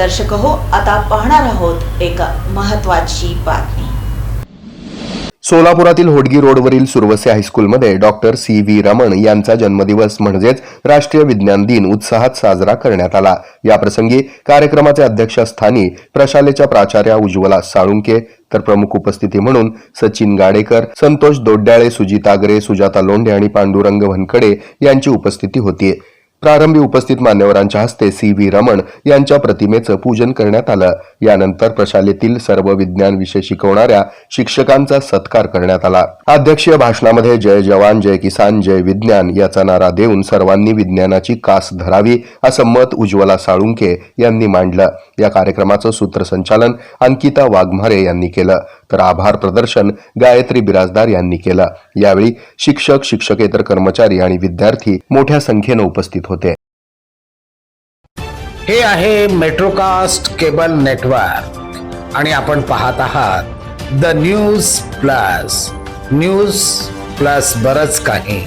दर्शक हो आता पाहणार आहोत एक महत्वाची बातमी. सोलापुरातील होडगी रोडवरील सुरवसे हायस्कूलमध्ये डॉक्टर सी व्ही रमण यांचा जन्मदिवस म्हणजेच राष्ट्रीय विज्ञान दिन उत्साहात साजरा करण्यात आला. याप्रसंगी कार्यक्रमाचे अध्यक्षस्थानी प्रशालेच्या प्राचार्या उज्ज्वला साळुंके तर प्रमुख उपस्थिती म्हणून सचिन गाडेकर संतोष दोड्याळे सुजित आगरे सुजाता लोंढे आणि पांडुरंग भनकडे यांची उपस्थिती होती. प्रारंभी उपस्थित मान्यवरांच्या हस्ते सी व्ही रमण यांच्या प्रतिमेचं पूजन करण्यात आलं. यानंतर प्रशालेतील सर्व विज्ञान विषय शिकवणाऱ्या शिक्षकांचा सत्कार करण्यात आला. अध्यक्षीय भाषणामध्ये जय जवान जय किसान जय विज्ञान याचा नारा देऊन सर्वांनी विज्ञानाची कास धरावी असं मत उज्ज्वला साळुंके यांनी मांडलं. या कार्यक्रमाचं सूत्रसंचालन अंकिता वाघमारे यांनी केलं. तर आभार प्रदर्शन गायत्री बिराजदार यांनी केलं. यावेळी शिक्षक शिक्षकेतर कर्मचारी आणि विद्यार्थी मोठ्या संख्येनं उपस्थित होते. हे आहे मेट्रोकास्ट केबल नेटवर्क आणि आपण पाहत आहात the news plus news plus बरच काही.